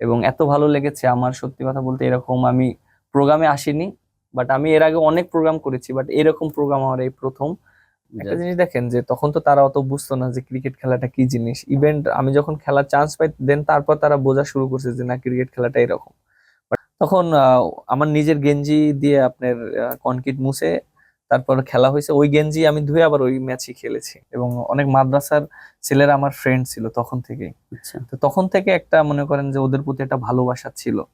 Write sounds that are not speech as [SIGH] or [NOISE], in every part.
এবং এত ভালো লেগেছে আমার সত্যি কথা বলতে এরকম আমি প্রোগ্রামে আসিনি বাট আমি এর আগে অনেক প্রোগ্রাম করেছি বাট এরকম প্রোগ্রাম আমার এই প্রথম। একটা জিনিস দেখেন যে তখন তো তারা অত বুঝতো না যে ক্রিকেট খেলাটা কি জিনিস। ইভেন্ট আমি যখন খেলার চান্স পাই দেন তারপর তারা বোঝা শুরু করছে যে না ক্রিকেট খেলাটা এরকম। তখন আমার নিজের গেঞ্জি দিয়ে আপনার কনক্রিট মুছে তারপর খেলা হয়েছে। ওই গেঞ্জি আমি ধুয়ে আবার ওই ম্যাচই খেলেছি। এবং অনেক মাদ্রাসার ছেলেরা আমার ফ্রেন্ড ছিল তখন থেকেই। আচ্ছা। তো তখন থেকে একটা মনে করেন যে ওদের প্রতি একটা ভালোবাসা ছিল।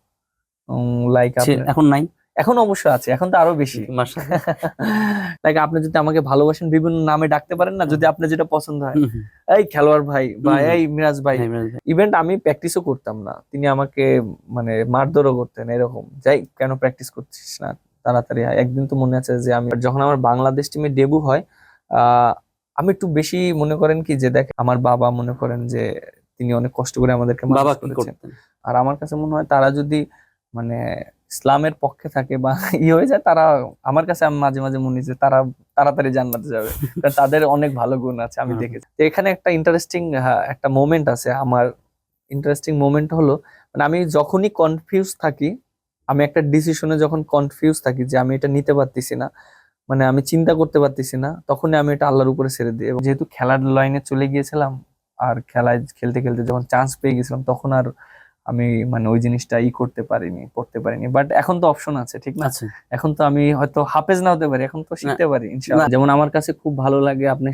লাইক এখন নাই? এখন অবশ্য আছে এখন তো আরও বেশি। লাইক [LAUGHS] আপনি যদি আমাকে ভালোবাসেন বিভিন্ন নামে ডাকতে পারেন না যদি আপনার যেটা পছন্দ হয়। এই খেলোয়াড় ভাই বা এই মিরাজ ভাই ভাই। ইভেন্ট আমি প্র্যাকটিসও করতাম না। তিনি আমাকে মানে মারধরও করতেন এরকম। যাই কেন প্র্যাকটিস করছিস না? তাড়াতাড়ি আয়। একদিন তো মনে আছে যে আমি যখন আমার বাংলাদেশ টিমে ডেবু হয় আমি একটু বেশি মনে করেন কি যে দেখ আমার বাবা মনে করেন যে তিনি অনেক কষ্ট করে আমাদেরকে বাবা করেছেন। আর আমার কাছে মনে হয় তারা যদি মানে ইসলামের পক্ষে থাকে বা [LAUGHS] ই হয়ে যায় তারা আমার কাছে আমি মাঝে মাঝে মনে যে তারা তাড়াতাড়ি জান্নাতে যাবে। [LAUGHS] কারণ তাদের অনেক ভালো গুণ আছে আমি দেখেছি। তো এখানে একটা ইন্টারেস্টিং একটা মোমেন্ট আছে। আমার ইন্টারেস্টিং মোমেন্ট হলো মানে আমি যখনই কনফিউজ থাকি আমি একটা ডিসিশনে যখন কনফিউজ থাকি যে আমি এটা নিতে পারতেছি না মানে আমি চিন্তা করতে পারতেছি না তখনই আমি এটা আল্লাহর উপরে ছেড়ে দিই। এবং যেহেতু খেলার লাইনে চলে গিয়েছিলাম আর খেলায় খেলতে খেলতে যখন চান্স পেয়ে গেছিলাম তখন আর আমি মানে ওই জিনিসটা ই করতে পারিনি পড়তে পারিনি। বাট এখন তো অপশন আছে ঠিক না? এখন তো আমি হয়তো হাফেজ না হতে পারি এখন তো শিখতে পারি ইনশাআল্লাহ। যেমন আমার কাছে খুব ভালো লাগে আপনি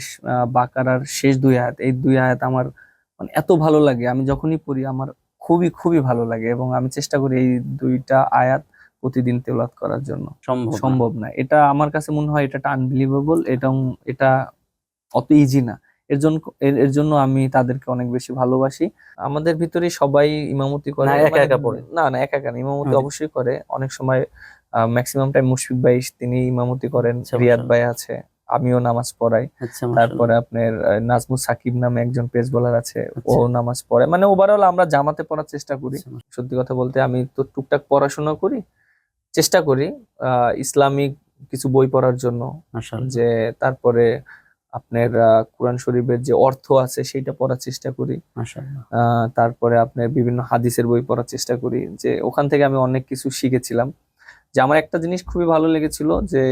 বাকারার শেষ দুই আয়াত এই দুই আয়াত আমার মানে এত ভালো লাগে আমি যখনই পড়ি আমার খুবই খুবই ভালো লাগে এবং আমি চেষ্টা করি এই দুইটা আয়াত প্রতিদিন তেলাওয়াত করার জন্য। সম্ভব না। এটা আমার কাছে মনে হয় এটা আনবিলিভেবল এটা এটা অত ইজি না। এর জন্য এর- জন্য আমি তাদেরকে অনেক বেশি ভালোবাসি। আমাদের ভিতরে সবাই ইমামতি করে। না, একা মানে- একা পড়ে? না না একা একা ইমামতি অবশ্যই করে। অনেক সময় ম্যাক্সিমাম টাইম মুশফিক ভাই তিনি ইমামতি করেন আচ্ছা, রিয়াদ মাশাআল্লাহ। ভাই আছে। আমিও নামাজ পড়াই। আচ্ছা তারপরে আপনার নাজমু সাকিব নামে একজন পেস বোলার আছে ও আচ্ছা। নামাজ পড়ে। মানে ওভারঅল আমরা জামাতে পড়ার চেষ্টা করি। সত্যি কথা বলতে আমি তো টুকটাক পড়াশোনা করি চেষ্টা করি ইসলামিক কিছু বই পড়ার জন্য। যে তারপরে আপনার কোরআন শরীফের যে অর্থ আছে সেইটা পড়ার চেষ্টা করি। তারপরে আপনার বিভিন্ন হাদিসের বই পড়ার চেষ্টা করি। যে ওখান থেকে আমি অনেক কিছু শিখেছিলাম। যে আমার একটা জিনিস খুবই ভালো লেগেছিল যে